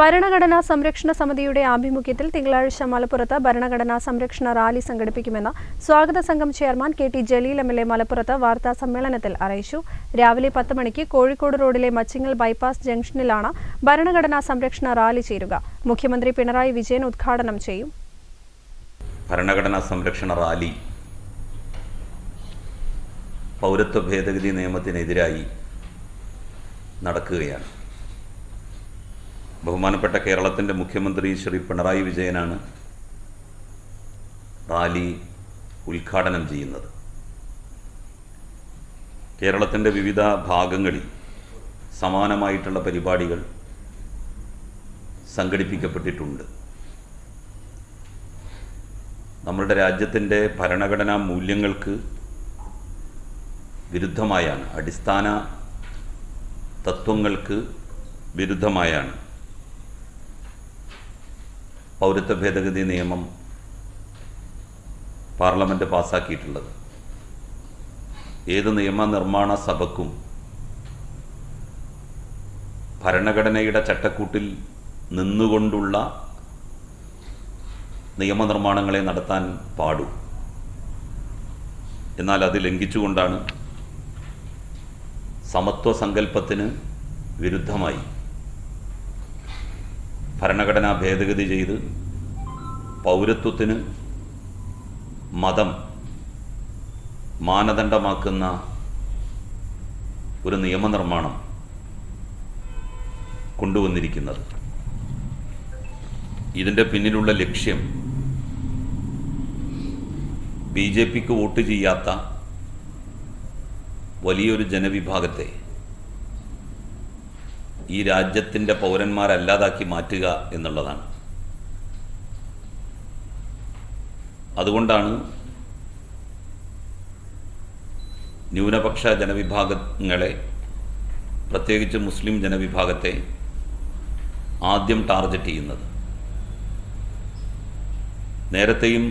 ഭരണഘടനാ സംരക്ഷണ സമിതിയുടെ ആഭിമുഖ്യത്തിൽ തിങ്കളാഴ്ച മലപ്പുറത്ത് ഭരണഘടനാ സംരക്ഷണ റാലി സംഘടിപ്പിക്കുമെന്ന് സ്വാഗത സംഘം chairman K T Jaleel M L A മലപ്പുറത്ത് വാർത്താ സമ്മേളനത്തിൽ അറിയിച്ചു. രാവിലെ പത്ത് മണിക്ക് കോഴിക്കോട് റോഡിലെ മച്ചിങ്ങൽ ബൈപ്പാസ് ജംഗ്ഷനിലാണ് ഭരണഘടനാ സംരക്ഷണ റാലി ചേരുക. മുഖ്യമന്ത്രി പിണറായി വിജയൻ ഉദ്ഘാടനം ചെയ്യും. ഭരണഘടനാ സംരക്ഷണ റാലി പൗരത്വ ഭേദഗതി നിയമത്തിനെതിരായി നടക്കുകയാണ്. ബഹുമാനപ്പെട്ട കേരളത്തിന്റെ മുഖ്യമന്ത്രി ശ്രീ പിണറായി വിജയനാണ് റാലി ഉദ്ഘാടനം ചെയ്യുന്നത്. കേരളത്തിന്റെ വിവിധ ഭാഗങ്ങളിൽ സമാനമായിട്ടുള്ള പരിപാടികൾ സംഘടിപ്പിക്കപ്പെട്ടിട്ടുണ്ട്. നമ്മളുടെ രാജ്യത്തിന്റെ ഭരണഘടനാ മൂല്യങ്ങൾക്ക് വിരുദ്ധമായാണ് അടിസ്ഥാന തത്വങ്ങൾക്ക് വിരുദ്ധമായാണ് പൗരത്വ ഭേദഗതി നിയമം പാർലമെന്റ് പാസ്സാക്കിയിട്ടുള്ളത്. ഏത് നിയമനിർമ്മാണ സഭക്കും ഭരണഘടനയുടെ ചട്ടക്കൂട്ടിൽ നിന്നുകൊണ്ടുള്ള നിയമനിർമ്മാണങ്ങളെ നടത്താൻ പാടു. എന്നാൽ അത് ലംഘിച്ചുകൊണ്ടാണ് സമത്വ സങ്കല്പത്തിന് വിരുദ്ധമായി ഭരണഘടനാ ഭേദഗതി ചെയ്ത് പൗരത്വത്തിന് മതം മാനദണ്ഡമാക്കുന്ന ഒരു നിയമനിർമ്മാണം കൊണ്ടുവന്നിരിക്കുന്നത്. ഇതിന്റെ പിന്നിലുള്ള ലക്ഷ്യം ബി ജെ പിക്ക് വോട്ട് ചെയ്യാത്ത വലിയൊരു ജനവിഭാഗത്തെ ഈ രാജ്യത്തിന്റെ പൗരന്മാരല്ലാതാക്കി മാറ്റുക എന്നുള്ളതാണ്. അതുകൊണ്ടാണ് ന്യൂനപക്ഷ ജനവിഭാഗങ്ങളെ പ്രത്യേകിച്ച് മുസ്ലിം ജനവിഭാഗത്തെ ആദ്യം ടാർഗറ്റ് ചെയ്യുന്നത്. നേരത്തെയും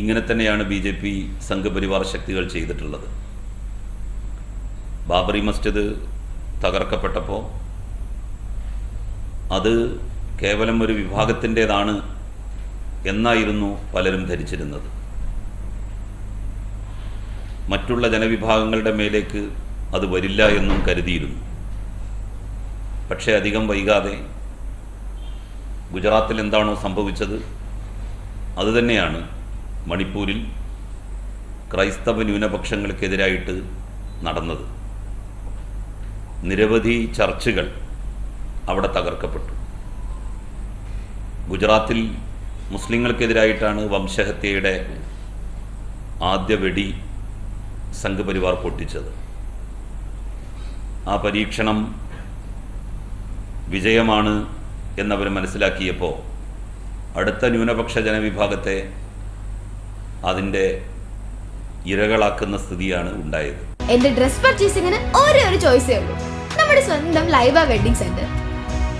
ഇങ്ങനെ തന്നെയാണ് ബി ജെ പി സംഘപരിവാർ ശക്തികൾ ചെയ്തിട്ടുള്ളത്. ബാബറി മസ്ജിദ് തകർക്കപ്പെട്ടപ്പോൾ അത് കേവലം ഒരു വിഭാഗത്തിന്റേതാണ് എന്നായിരുന്നു പലരും ധരിച്ചിരുന്നത്. മറ്റുള്ള ജനവിഭാഗങ്ങളുടെ മേലേക്ക് അത് വരില്ല എന്നും കരുതിയിരുന്നു. പക്ഷേ അധികം വൈകാതെ ഗുജറാത്തിൽ എന്താണോ സംഭവിച്ചത് അതുതന്നെയാണ് മണിപ്പൂരിൽ ക്രൈസ്തവ ന്യൂനപക്ഷങ്ങൾക്കെതിരായിട്ട് നടന്നത്. നിരവധി ചർച്ചുകൾ അവിടെ തകർക്കപ്പെട്ടു. ഗുജറാത്തിൽ മുസ്ലിങ്ങൾക്കെതിരായിട്ടാണ് വംശഹത്യയുടെ ആദ്യ വെടി സംഘപരിവാർ പൊട്ടിച്ചത്. ആ പരീക്ഷണം വിജയമാണ് എന്നവർ മനസ്സിലാക്കിയപ്പോൾ അടുത്ത ന്യൂനപക്ഷ ജനവിഭാഗത്തെ അതിന്റെ ഇരകളാക്കുന്ന സ്ഥിതിയാണ് ഉണ്ടായത്. എന്റെ ഡ്രസ് പർച്ചേസിംഗിന് ഒരേ ഒരു ചോയ്സേ ഉള്ളൂ. നമ്മുടെ സ്വന്തം Laiba wedding centre